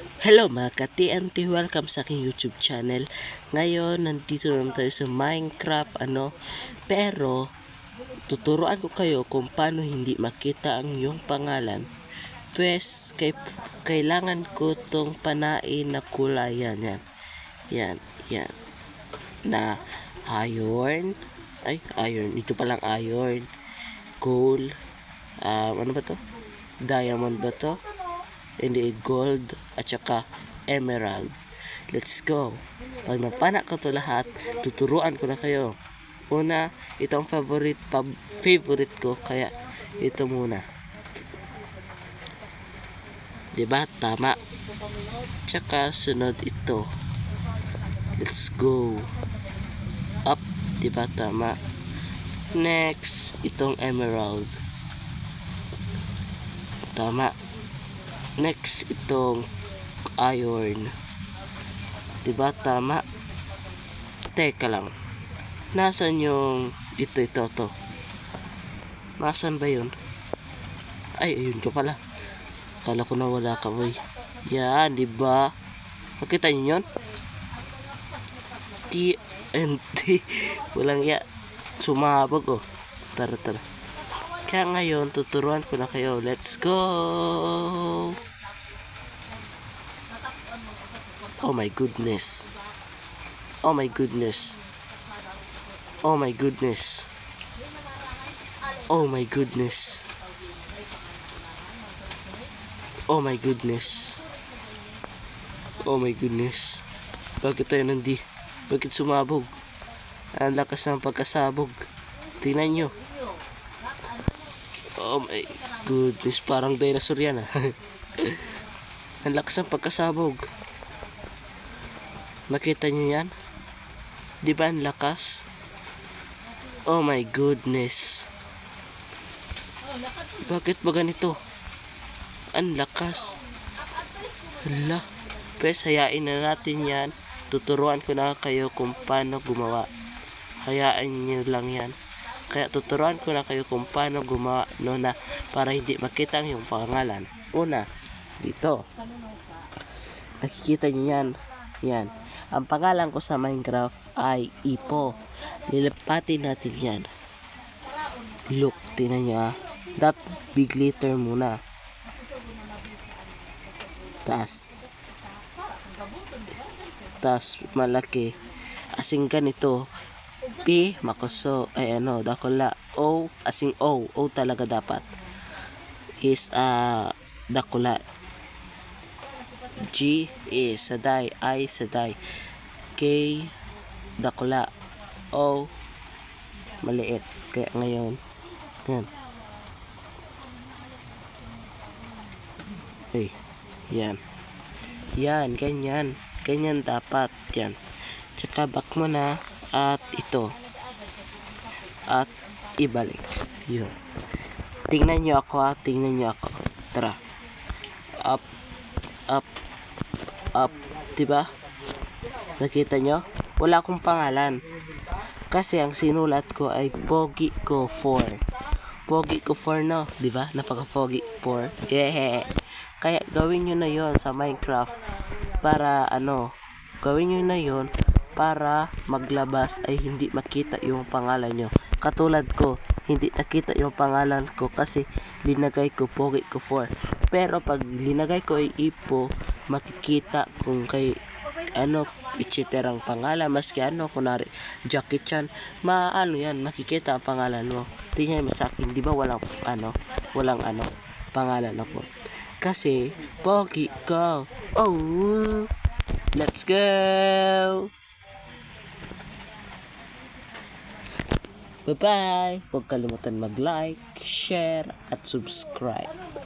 Hello mga ka-TNT, welcome sa aking YouTube channel. Ngayon, nandito naman tayo sa Minecraft, ano. Pero, tuturuan ko kayo kung paano hindi makita ang iyong pangalan. Pues, kay, kailangan ko tong panain na kulay. Yan, yan. Yan, yan. Na iron. Ay, iron. Ito palang iron. Coal. Um, ano ba to? Diamond ba to? Hindi gold at saka emerald. Let's go. Pag napana ko to lahat, tuturuan ko na kayo. Una, itong favorite pab favorite ko kaya ito muna. 'Di ba? Tama. Tsaka sunod ito. Let's go. Up, 'di ba? Tama. Next, itong emerald. Tama. Next, itong iron. Diba? Tama. Teka lang. Nasaan yung ito, ito, to? Nasaan ba yun? Ay, ayun ka pala. Kala ko na wala ka, boy. Yan, di ba? Makita niyo yun? T and T. Walang ya. Sumabog, oh. Tara, tara. Kaya ngayon, tuturuan ko na kayo. Let's go! Oh my goodness. Oh my goodness. Oh my goodness. Oh my goodness. Oh my goodness. Oh my goodness. Bakit tayo nandi? Bakit sumabog? Ang lakas ng pagkasabog. Tingnan nyo. Oh my goodness. Parang dinosaur yan ah. Ang lakas ng pagkasabog. Nakita nyo yan? Di ba ang lakas? Oh my goodness. Bakit ba ganito? Ang lakas. Hala. Pwes, hayain na natin yan. Tuturuan ko na kayo kung paano gumawa. Hayaan nyo lang yan. Kaya tuturuan ko na kayo kung paano gumawa no na para hindi makita ang iyong pangalan. Una, dito. Nakikita nyo yan. Yan. Ang pangalan ko sa Minecraft ay Ipo. Lilipatin natin yan. Look, tingnan nyo ah. That big letter muna. Taas. Taas malaki. Asing ganito. P, makoso, ay ano, dakula. O, asing O. O talaga dapat. Is, ah, dakula. G is saday, I saday. K dakula. O maliit. Kaya ngayon, yan. Hey, yan. Yan, ganyan. Ganyan dapat. Yan. Tsaka back mo at ito. At ibalik. Yun. Tingnan nyo ako ha. Tingnan nyo ako. Tara. Up. Up. Up. Diba? Nakita nyo? Wala akong pangalan. Kasi ang sinulat ko ay Pogi ko 4. Pogi ko 4 no, 'di ba? Napaka Pogi 4. Yeah. Kaya gawin niyo na 'yon sa Minecraft para ano, gawin niyo na 'yon para maglabas ay hindi makita yung pangalan nyo. Katulad ko, hindi nakita yung pangalan ko kasi linagay ko Pogi ko 4. Pero pag linagay ko ay Ipo, makikita kung kay ano, ichiterang pangalan, maski ano, kunwari, Jackie Chan, maano yan, makikita ang pangalan mo. Tingnan mo sa akin, di ba walang, ano, walang ano, pangalan ako. Kasi, Pogi ko. Oh, let's go! Bye-bye! Huwag kalimutan mag-like, share, at subscribe.